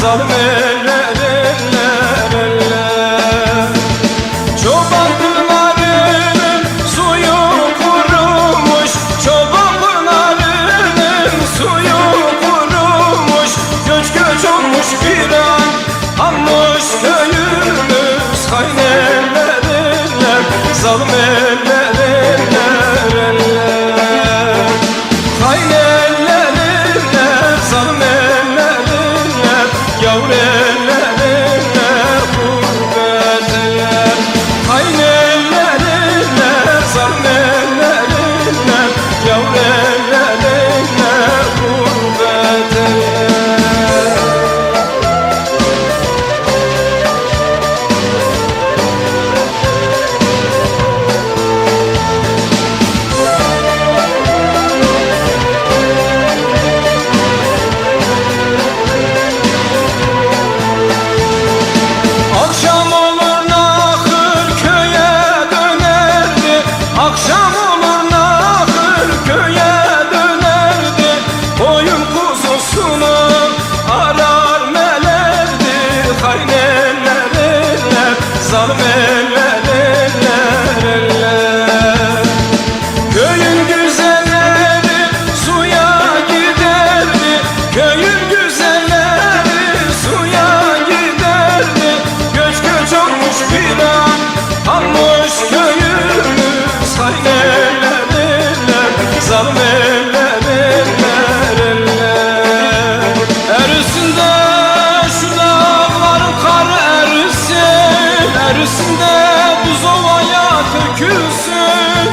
zalime Akşam olur nakır köye dönerdi. Koyun kuzusunu arar melerdi. Kayneller zalim eller eller Zalım eller eller eller Erüsünde şu dağların karı erüsün Erüsünde buzovaya tökülsün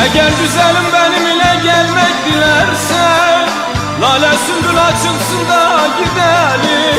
Eğer güzelim benim ile gelmek dilersen Lale sümbül açılsın da gidelim.